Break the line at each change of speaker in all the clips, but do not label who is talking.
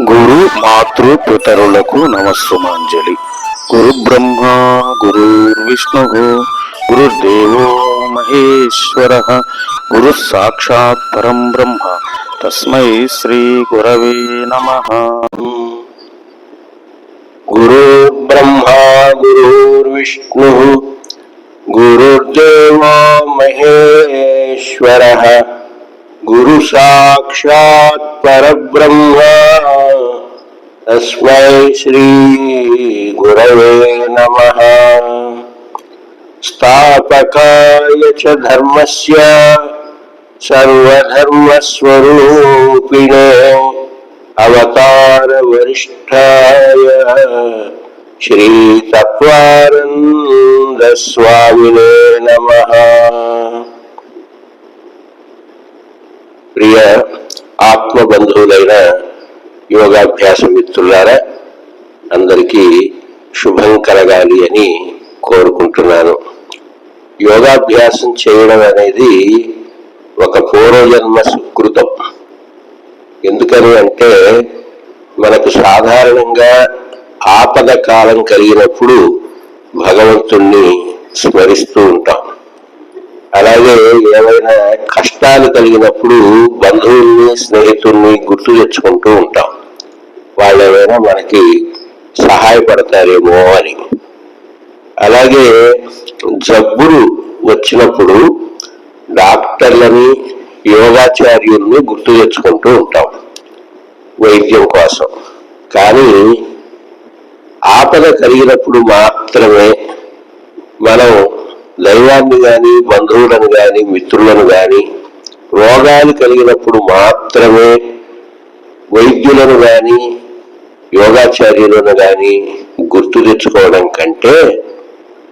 గురు మాతృ పితరులకు నమస్సుమాంజలి గురు బ్రహ్మ గురు విష్ణు గురుదేవో మహేశ్వర గురు సాక్షాత్ పరం బ్రహ్మ తస్మై శ్రీ గురవే నమ
గురు బ్రహ్మా గురుర్విష్ణు గురుర్దేవో మహేశ్వర గురు సాక్షాత్ పరబ్రహ్మ తస్మై శ్రీ గురవే నమ స్థాపకాయ చ ధర్మస్య సర్వధర్మస్వరూపిణే అవతార వరిష్టాయ శ్రీ తత్వానంద యోగాభ్యాస మిత్రులారా అందరికీ శుభం కలగాలి అని కోరుకుంటున్నాను. యోగాభ్యాసం చేయడం అనేది ఒక పూర్వజన్మ సుకృతం. ఎందుకని అంటే మనకు సాధారణంగా ఆపద కాలం కలిగినప్పుడు భగవంతుణ్ణి స్మరిస్తూ ఉంటాం. అలాగే ఏవైనా కష్టాలు కలిగినప్పుడు బంధువుల్ని స్నేహితుల్ని గుర్తు తెచ్చుకుంటూ ఉంటాం. వాళ్ళు ఏమైనా మనకి సహాయపడతారేమో అని. అలాగే జబ్బులు వచ్చినప్పుడు డాక్టర్లని యోగాచార్యుల్ని గుర్తు తెచ్చుకుంటూ ఉంటాం వైద్యం కోసం. కానీ ఆపద కలిగినప్పుడు మాత్రమే మనం దైవాన్ని గాని బంధువులను గాని మిత్రులను గాని రోగాలు కలిగినప్పుడు మాత్రమే వైద్యులను గాని యోగాచార్యులను గాని గుర్తు తెచ్చుకోవడం కంటే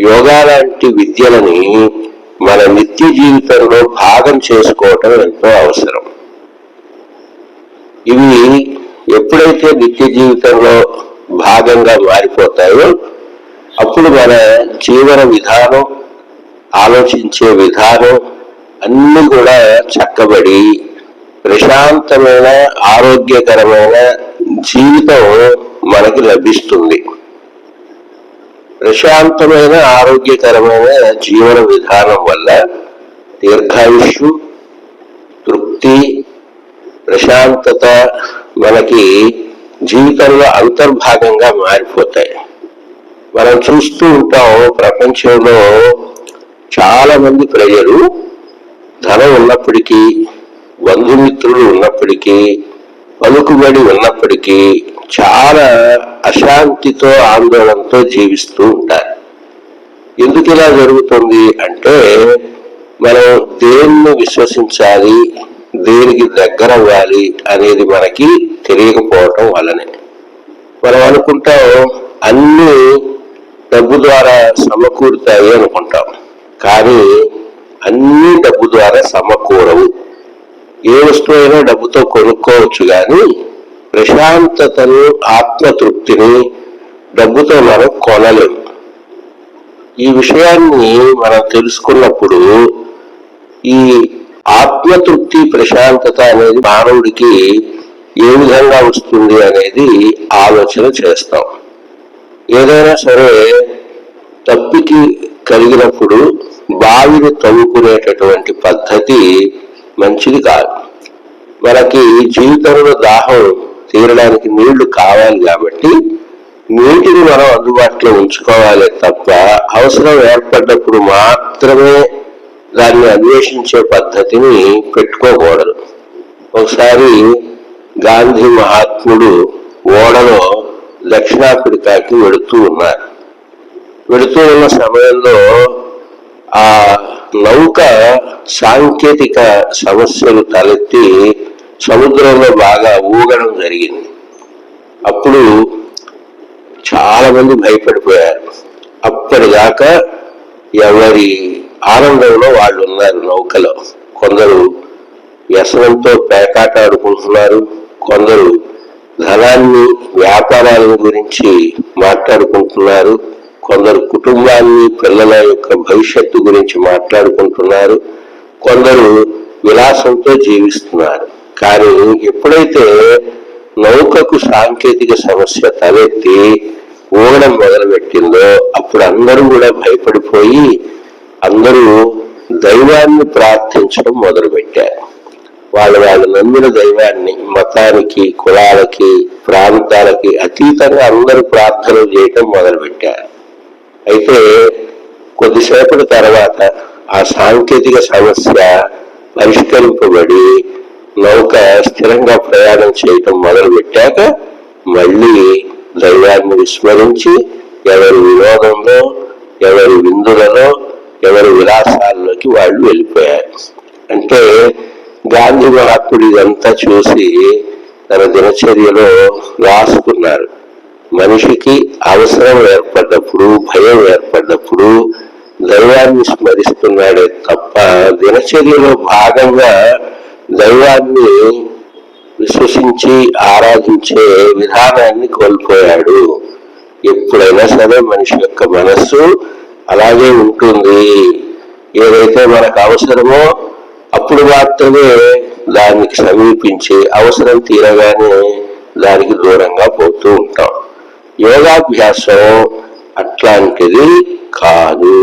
యోగా లాంటి విద్యలని మన నిత్య జీవితంలో భాగం చేసుకోవటం ఎంతో అవసరం. ఇవి ఎప్పుడైతే నిత్య జీవితంలో భాగంగా మారిపోతాయో అప్పుడు మన జీవన విధానం ఆలోచించే విధానం అన్ని కూడా చక్కబడి ప్రశాంతమైన ఆరోగ్యకరమైన జీవితం మనకి లభిస్తుంది. ప్రశాంతమైన ఆరోగ్యకరమైన జీవన విధానం వల్ల దీర్ఘాయుషు తృప్తి ప్రశాంతత మనకి జీవితంలో అంతర్భాగంగా మారిపోతాయి. మనం చూస్తూ ఉంటాం ప్రపంచంలో చాలా మంది ప్రజలు ధనం ఉన్నప్పటికీ బంధుమిత్రులు ఉన్నప్పటికీ పలుకుబడి ఉన్నప్పటికీ చాలా అశాంతితో ఆందోళనతో జీవిస్తూ ఉంటారు. ఎందుకు ఇలా జరుగుతుంది అంటే మనం దేన్ని విశ్వసించాలి దేనికి దగ్గర అవ్వాలి అనేది మనకి తెలియకపోవటం వల్లనే. మనం అనుకుంటాం అన్ని డబ్బు ద్వారా సమకూరుతాయి అనుకుంటాం. కానీ అన్ని డబ్బు ద్వారా సమకూరవు. ఏ వస్తువైనా డబ్బుతో కొనుక్కోవచ్చు కానీ ప్రశాంతతను ఆత్మతృప్తిని డబ్బుతో మనం కొనలేము. ఈ విషయాన్ని మనం తెలుసుకున్నప్పుడు ఈ ఆత్మతృప్తి ప్రశాంతత అనేది మానవుడికి ఏ విధంగా వస్తుంది అనేది ఆలోచన చేస్తాం. ఏదైనా సరే తప్పికి కలిగినప్పుడు బావిని తవ్వుకునేటటువంటి పద్ధతి మంచిది కాదు. మనకి జీవితంలో దాహం తీరడానికి నీళ్ళు కావాలి కాబట్టి నీటిని మనం అందుబాటులో ఉంచుకోవాలి తప్ప అవసరం ఏర్పడ్డప్పుడు మాత్రమే దాన్ని అన్వేషించే పద్ధతిని పెట్టుకోకూడదు. ఒకసారి గాంధీ మహాత్ముడు ఓడలో దక్షిణాఫ్రికాకి వెళుతూ ఉన్నారు. వెళుతూ ఉన్న సమయంలో ఆ నౌక సాంకేతిక సమస్యలు తలెత్తి సముద్రంలో బాగా ఊగడం జరిగింది. అప్పుడు చాలా మంది భయపడిపోయారు. అప్పటిదాకా ఎవరి ఆనందంలో వాళ్ళు ఉన్నారు నౌకలో. కొందరు వ్యసనంతో పేకాట ఆడుకుంటున్నారు కొందరు ధనాన్ని వ్యాపారాల గురించి మాట్లాడుకుంటున్నారు. కొందరు కుటుంబాన్ని పిల్లల యొక్క భవిష్యత్తు గురించి మాట్లాడుకుంటున్నారు. కొందరు విలాసంతో జీవిస్తున్నారు. కానీ ఎప్పుడైతే నౌకకు సాంకేతిక సమస్య తలెత్తి ఊగడం మొదలుపెట్టిందో అప్పుడు అందరూ కూడా భయపడిపోయి అందరూ దైవాన్ని ప్రార్థించడం మొదలుపెట్టారు. వాళ్ళు వాళ్ళు నమ్మిన దైవాన్ని మతానికి కులాలకి ప్రాంతాలకి అతీతంగా అందరూ ప్రార్థనలు చేయటం మొదలుపెట్టారు. అయితే కొద్దిసేపటి తర్వాత ఆ సాంకేతిక సమస్య పరిష్కరింపబడి నౌక స్థిరంగా ప్రయాణం చేయటం మొదలు పెట్టాక మళ్ళీ దైవాన్ని విస్మరించి ఎవరి వినోదంలో ఎవరి విందులలో ఎవరి విలాసాల్లోకి వాళ్ళు వెళ్ళిపోయారు. అంటే గాంధీ మహాత్ముడు ఇదంతా చూసి తన దినచర్యలో రాసుకున్నారు. మనిషికి అవసరం ఏర్పడ్డప్పుడు భయం ఏర్పడ్డప్పుడు దైవాన్ని స్మరిస్తున్నాడే తప్ప దినచర్యలో భాగంగా దైవాన్ని విశ్వసించి ఆరాధించే విధానాన్ని కోల్పోయాడు. ఎప్పుడైనా సరే మనిషి యొక్క మనస్సు అలాగే ఉంటుంది. ఏదైతే మనకు అవసరమో అప్పుడు మాత్రమే దానికి సమీపించి అవసరం తీరగానే దానికి దూరంగా పోతూ ఉంటాం. యోగాభ్యాసం అట్లాంటిది కాదు.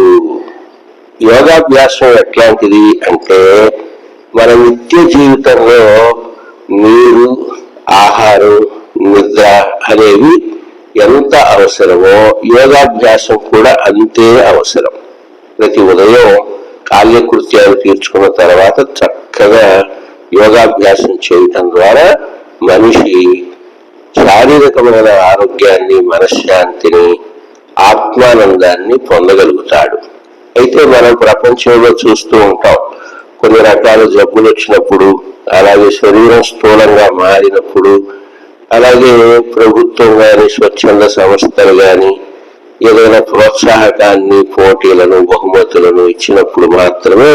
యోగాభ్యాసం ఎట్లాంటిది అంటే మన నిత్య జీవితంలో నీరు ఆహారం నిద్ర అనేవి ఎంత అవసరమో యోగాభ్యాసం కూడా అంతే అవసరం. ప్రతి ఉదయం కాల్యకృత్యాలు తీర్చుకున్న తర్వాత చక్కగా యోగాభ్యాసం చేయటం ద్వారా మనిషి శారీరకమైన ఆరోగ్యాన్ని మనశ్శాంతిని ఆత్మానందాన్ని పొందగలుగుతాడు. అయితే మనం ప్రపంచంలో చూస్తూ ఉంటాం కొన్ని రకాల జబ్బులు వచ్చినప్పుడు అలాగే శరీరం స్థూలంగా మారినప్పుడు అలాగే ప్రభుత్వం కానీ స్వచ్ఛంద సంస్థలు కానీ ఏదైనా ప్రోత్సాహకాన్ని పోటీలను బహుమతులను ఇచ్చినప్పుడు మాత్రమే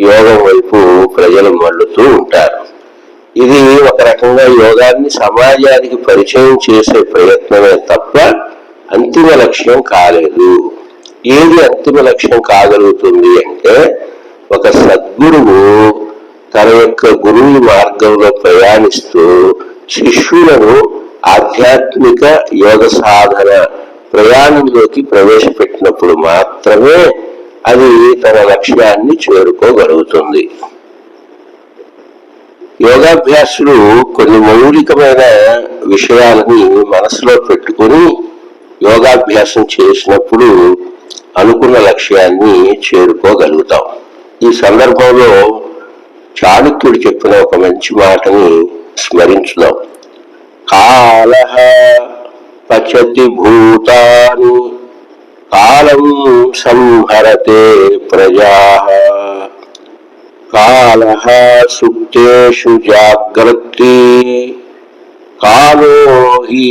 యోగం వైపు ప్రజలు మళ్ళుతూ ఉంటారు. ఇది ఒక రకంగా యోగాన్ని సమాజానికి పరిచయం చేసే ప్రయత్నమే తప్ప అంతిమ లక్ష్యం కాలేదు. ఏది అంతిమ లక్ష్యం కాగలుగుతుంది అంటే ఒక సద్గురువు తన యొక్క గురువు మార్గంలో ప్రయాణిస్తూ శిష్యులను ఆధ్యాత్మిక యోగ సాధన ప్రయాణంలోకి ప్రవేశపెట్టినప్పుడు మాత్రమే అది తన లక్ష్యాన్ని చేరుకోగలుగుతుంది. యోగాభ్యాసులు కొన్ని మౌలికమైన విషయాలని మనసులో పెట్టుకొని యోగాభ్యాసం చేసినప్పుడు అనుకున్న లక్ష్యాన్ని చేరుకోగలుగుతాం. ఈ సందర్భంలో చాణక్యుడు చెప్పిన ఒక మంచి మాటని స్మరించుదాం. కాల పచతి భూతాని కాలం సంహరతే ప్రజా. కాల సుప్తేషు జాగ్రత్తి కాలో హి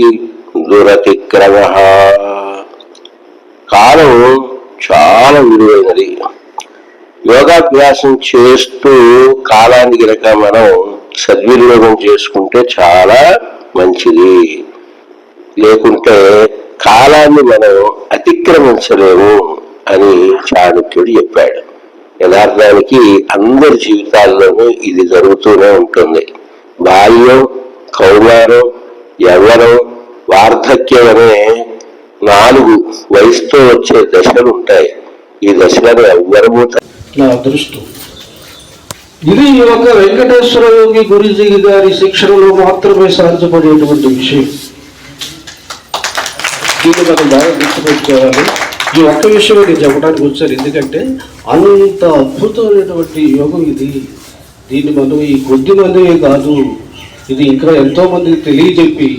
దురతిక్రమ కాలం చాలా విలువైనది. యోగాభ్యాసం చేస్తూ కాలాన్ని గనక మనం సద్వినియోగం చేసుకుంటే చాలా మంచిది. లేకుంటే కాలాన్ని మనం అతిక్రమించలేము అని చాణుక్యుడు చెప్పాడు. యథార్థానికి అందరి జీవితాల్లోనూ ఇది జరుగుతూనే ఉంటుంది. బాల్యం కౌమారం యవ్వనం వార్ధక్యం అనే నాలుగు వయసుతో వచ్చే దశలు ఉంటాయి. ఈ దశలను ఎవ్వరము
నా అదృష్టం. ఇది ఒక వెంకటేశ్వర యోగి గురుజీ గారి శిక్షణలో మాత్రమే సాధ్యపడేటువంటి విషయం. దీన్ని మనం బాగా గుర్తుపెట్టుకోవాలి. ఈ ఒక్క విషయం నేను చెప్పడానికి వచ్చాను. ఎందుకంటే అంత అద్భుతమైనటువంటి యోగం ఇది. దీన్ని మనం ఈ కొద్ది మందే కాదు ఇది ఇంకా ఎంతోమందికి తెలియజెప్పి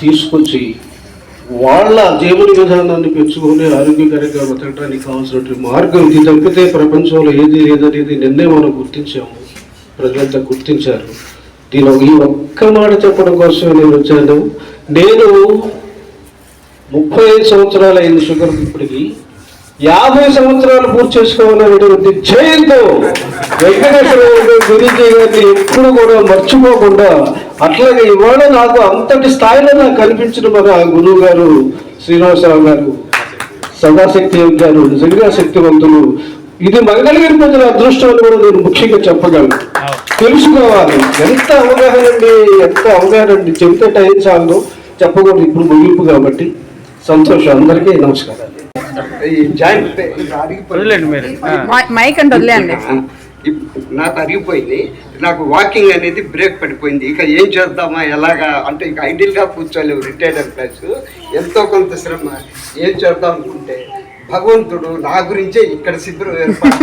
తీసుకొచ్చి వాళ్ళ జీవన విధానాన్ని పెంచుకొని ఆరోగ్యకరంగా బతకడానికి కావాల్సినటువంటి మార్గం ఇది. తప్పితే ప్రపంచంలో ఏది లేదనేది నిన్నే మనం గుర్తించాము. ప్రజలంతా గుర్తించారు. దీని ఈ ఒక్క మాట చెప్పడం కోసం నేను వచ్చాను. నేను ముప్పై ఐదు సంవత్సరాలు అయింది షుగర్ ఇప్పటికి. యాభై సంవత్సరాలు పూర్తి చేసుకోవాలనేటువంటి జయంతో వెంకటేశ్వర గురించి గారిని ఎప్పుడు కూడా మర్చిపోకుండా అట్లాగే ఇవాళ నాకు అంతటి స్థాయిలో నాకు కనిపించిన మన గురువు గారు శ్రీనివాసరావు గారు సదాశక్తి గారు నిజంగా శక్తివంతులు. ఇది మంగళగిరి ప్రజల అదృష్టం అని కూడా నేను ముఖ్యంగా చెప్పగలను. తెలుసుకోవాలి. ఎంత అవగాహన అండి ఎంత అవగాహన అండి చెబితే టైం చాలు చెప్పకూడదు ఇప్పుడు ముగింపు కాబట్టి. సంతోషం. అందరికీ నమస్కారాలు.
ఈ జాయింట్
మైక్ అంటే
నాకు అరిగిపోయింది. నాకు వాకింగ్ అనేది బ్రేక్ పడిపోయింది. ఇక ఏం చేద్దామా ఎలాగా? అంటే ఇక ఐడియల్గా కూర్చోలేవు రిటైర్డ్ ప్లస్. ఎంతో కొంత శ్రమ. ఏం చేద్దాం అనుకుంటే భగవంతుడు నా గురించే ఇక్కడ శిబిరం ఏర్పాటు.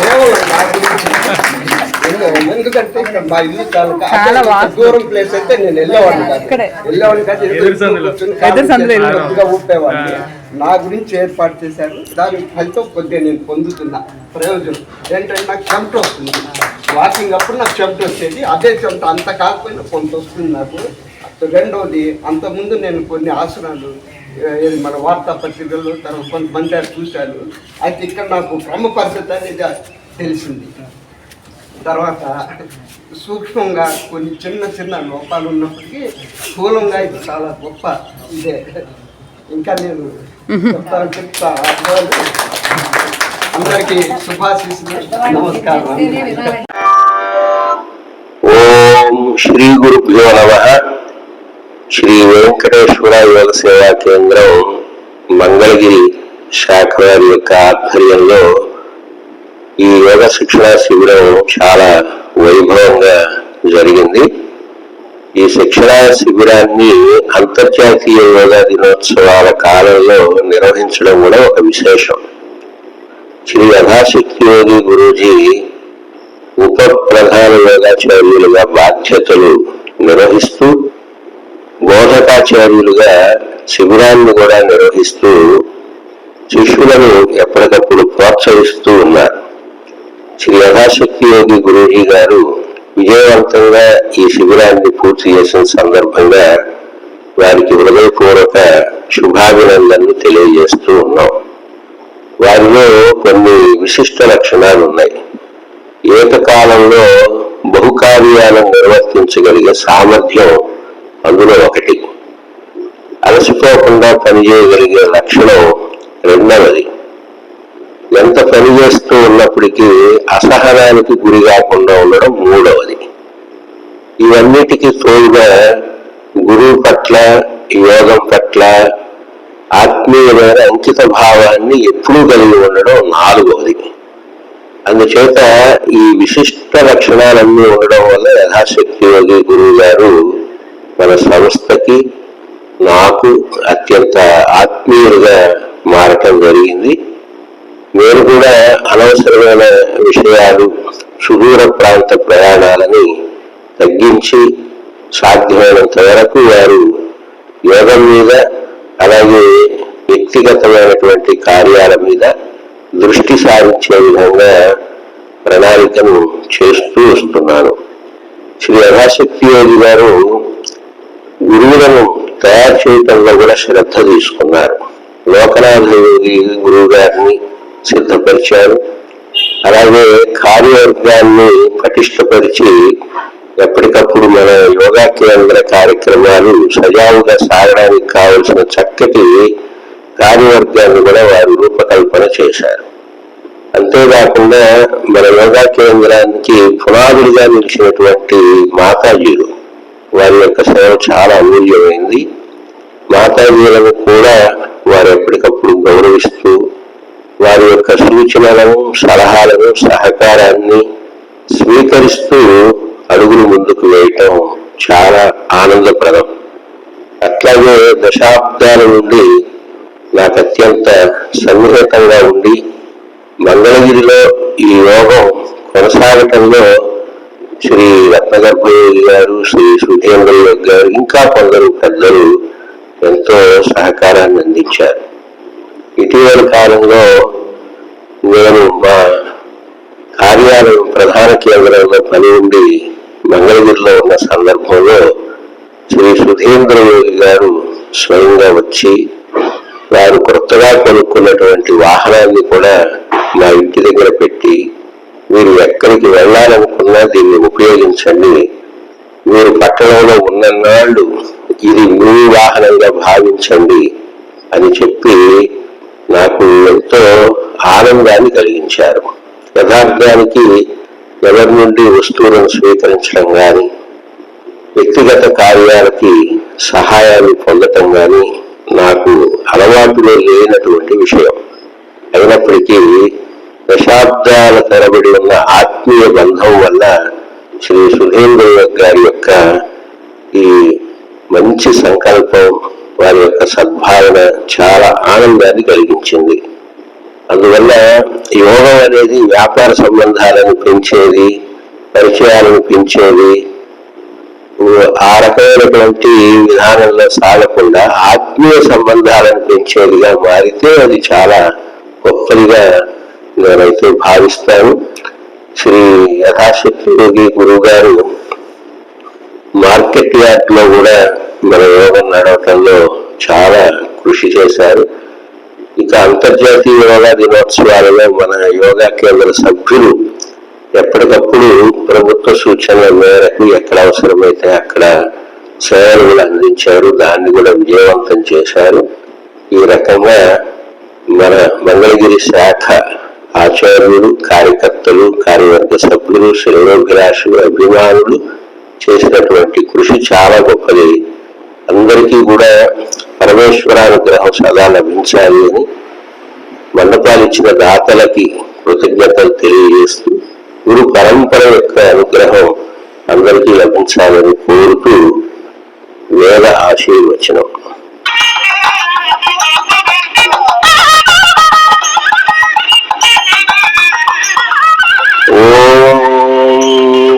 కేవలం నా గురించి. ఎందుకంటే ఇక్కడ మా ఇల్లు చాలా
చాలా
ఇంత
వాస్తు.
దూరం ప్లేస్ అయితే నేను వెళ్ళేవాడిని కాదు. వెళ్ళేవాడిని కాదు
ఎదురు
ఊపేవాడిని. నా గురించి ఏర్పాటు చేశారు. దాని ఫలితం కొద్దిగా నేను పొందుతున్నా. ప్రయోజనం. ఏంటంటే నాకు చెమట వస్తుంది. వాకింగ్ అప్పుడు నాకు చెమట వచ్చేది. అదే చెమట అంత కాకపోయినా కొంత వస్తుంది నాకు. రెండవది అంతకుముందు నేను కొన్ని ఆసనాలు మన వార్తాపత్రికల్లో తర్వాత కొంతమంది చూశాను అయితే ఇక్కడ నాకు క్రమ పద్ధతి అనేది తెలిసింది. తర్వాత సూక్ష్మంగా కొన్ని చిన్న చిన్న లోపాలు ఉన్నప్పటికీ స్థూలంగా ఇది చాలా గొప్ప ఇదే. ఇంకా నేను చెప్తాను చెప్తా. అందరికీ శుభాశీస్సులు నమస్కారం
ఓం శ్రీ గురుభ్యో నమ. శ్రీ వెంకటేశ్వర యోగ సేవా కేంద్రం మంగళగిరి శాఖ వారి యొక్క ఆధ్వర్యంలో ఈ యోగ శిక్షణ శిబిరం చాలా వైభవంగా జరిగింది. ఈ శిక్షణ శిబిరాన్ని అంతర్జాతీయ యోగా దినోత్సవాల కాలంలో నిర్వహించడం కూడా ఒక విశేషం. శ్రీ యథాశక్తి యోగి గురూజీ ఉప ప్రధాన యోగాచార్యులుగా బాధ్యతలు నిర్వహిస్తూ బోధకాచార్యులుగా శిబిరాన్ని కూడా నిర్వహిస్తూ శిష్యులను ఎప్పటికప్పుడు ప్రోత్సహిస్తూ ఉన్నారు. శ్రీ యథాశక్తి యోగి గురూజీ గారు విజయవంతంగా ఈ శిబిరాన్ని పూర్తి చేసిన సందర్భంగా వారికి హృదయపూర్వక శుభాభినందనలు తెలియజేస్తూ ఉన్నాం. వారిలో కొన్ని విశిష్ట లక్షణాలు ఉన్నాయి. ఏకకాలంలో బహుకార్యాలను నిర్వర్తించగలిగే సామర్థ్యం అందులో ఒకటి. అలసిపోకుండా పనిచేయగలిగే లక్షణం రెండవది. ఎంత పని చేస్తూ ఉన్నప్పటికీ అసహనానికి గురి కాకుండా ఉండడం మూడవది. ఇవన్నిటికీ తోడుగా గురువు పట్ల యోగం పట్ల ఆత్మీయమైన అంకిత భావాన్ని ఎప్పుడూ కలిగి ఉండడం నాలుగవది. అందుచేత ఈ విశిష్ట లక్షణాలన్నీ ఉండడం వల్ల యథాశక్తి యోగి గురువు గారు మన సంస్థకి నాకు అత్యంత ఆత్మీయులుగా మారటం జరిగింది. నేను కూడా అనవసరమైన విషయాలు సుదూర ప్రాంత ప్రయాణాలని తగ్గించి సాధ్యమైనంత వరకు వారు యోగం మీద అలాగే వ్యక్తిగతమైనటువంటి కార్యాల మీద దృష్టి సారించే విధంగా ప్రణాళికను చేస్తూ వస్తున్నాను. శ్రీ యథాశక్తి యోగి గారు గురువులను తయారు చేయటంలో కూడా శ్రద్ధ తీసుకున్నారు. లోకనాథ యోగి గురువు గారిని సిద్ధపరిచారు. అలాగే కార్యవర్గాన్ని పటిష్టపరిచి ఎప్పటికప్పుడు మన యోగా కేంద్ర కార్యక్రమాలు సజావుగా సాగడానికి కావలసిన చక్కటి కార్యవర్గాన్ని కూడా వారు రూపకల్పన చేశారు. అంతేకాకుండా మన యోగా కేంద్రానికి పునాదులుగా నిలిచినటువంటి మాతాజీలు వారి యొక్క సేవ చాలా అమూల్యమైంది. మాతాజీలను కూడా వారు ఎప్పటికప్పుడు గౌరవిస్తూ వారి యొక్క సూచనలను సలహాలను సహకారాన్ని స్వీకరిస్తూ అడుగులు ముందుకు వేయటం చాలా ఆనందప్రదం. అట్లాగే దశాబ్దాల నుండి నాకు అత్యంత సన్నిహితంగా ఉండి మంగళగిరిలో ఈ యోగం కొనసాగటంలో శ్రీ రత్నగర్భయోగి గారు శ్రీ సుధీంద్రయోగి గారు ఇంకా కొందరు పెద్దలు ఎంతో సహకారాన్ని అందించారు. ఇటీవల కాలంలో నేను మా కార్యాలయం ప్రధాన కేంద్రంలో పని ఉండి మంగళగిరిలో ఉన్న సందర్భంలో శ్రీ సుధీంద్ర యోగి గారు స్వయంగా వచ్చి వారు కొత్తగా కొనుక్కున్నటువంటి వాహనాన్ని కూడా మా ఇంటి దగ్గర పెట్టి మీరు ఎక్కడికి వెళ్ళాలనుకున్నా దీన్ని ఉపయోగించండి. మీరు పట్టణంలో ఉన్ననాళ్ళు ఇది మీ వాహనంగా భావించండి అని చెప్పి నాకు ఎంతో ఆనందాన్ని కలిగించారు. యథార్థానికి ఎవరి నుండి వస్తువులను స్వీకరించడం కానీ వ్యక్తిగత కార్యాలకి సహాయాన్ని పొందటం కానీ నాకు అలవాటులో లేనటువంటి విషయం. అయినప్పటికీ దశాబ్దాల తరబడి ఉన్న ఆత్మీయ బంధం వల్ల శ్రీ సుధీంద్ర గారి యొక్క ఈ మంచి సంకల్పం వారి యొక్క సద్భావన చాలా ఆనందాన్ని కలిగించింది. అందువల్ల యోగం అనేది వ్యాపార సంబంధాలను పెంచేది పరిచయాలను పెంచేది. ఆ రకమైనటువంటి విధానంలో సాగకుండా ఆత్మీయ సంబంధాలను పెంచేదిగా మారితే అది చాలా గొప్పదిగా నేనైతే భావిస్తాను. శ్రీ యథాశక్తి యోగి గురువు గారు మార్కెట్ యార్డ్లో కూడా మన యోగం నడవటంలో చాలా కృషి చేశారు. ఇక అంతర్జాతీయ యోగా దినోత్సవాలలో మన యోగా కేంద్ర సభ్యులు ఎప్పటికప్పుడు ప్రభుత్వ సూచనల మేరకు ఎక్కడ అవసరమైతే అక్కడ సేవలు అందించారు. దాన్ని కూడా విజయవంతం చేశారు. ఈ రకంగా మన మంగళగిరి శాఖ ఆచార్యులు కార్యకర్తలు కార్యవర్గ సభ్యులు శ్రేయోభిలాషులు అభిమానులు చేసినటువంటి కృషి చాలా గొప్పది. అందరికీ కూడా పరమేశ్వరానుగ్రహం సదా లభించాలి అని మండపాలు ఇచ్చిన దాతలకి కృతజ్ఞతలు తెలియజేస్తూ గురు పరంపర యొక్క అనుగ్రహం అందరికీ లభించాలని కోరుతూ వేద ఆశీర్వచనం ఓం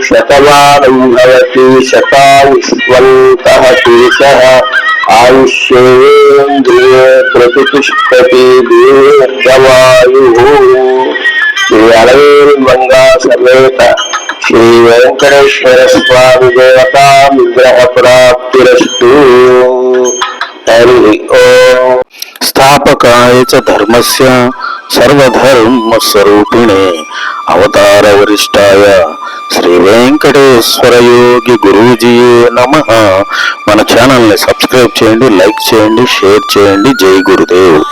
శతమానం భవతి శతాయుష్వంతః పురుషः ఆయుష్యేంద్రియే ప్రతిష్టతి దీర్ఘవాయు శ్రీ అలవేలు మంగా సమేత శ్రీ వెంకటేశ్వర స్వామి దేవతా విగ్రహ ప్రాప్తిరస్తు హరి ఓం
స్థాపకాయ చ ధర్మస్య సర్వధర్మ స్వరూపిణే అవతార వరిష్టాయ శ్రీ వెంకటేశ్వర యోగి గురూజీయే నమ. మన ఛానల్ని సబ్స్క్రైబ్ చేయండి లైక్ చేయండి షేర్ చేయండి. జై గురుదేవ్.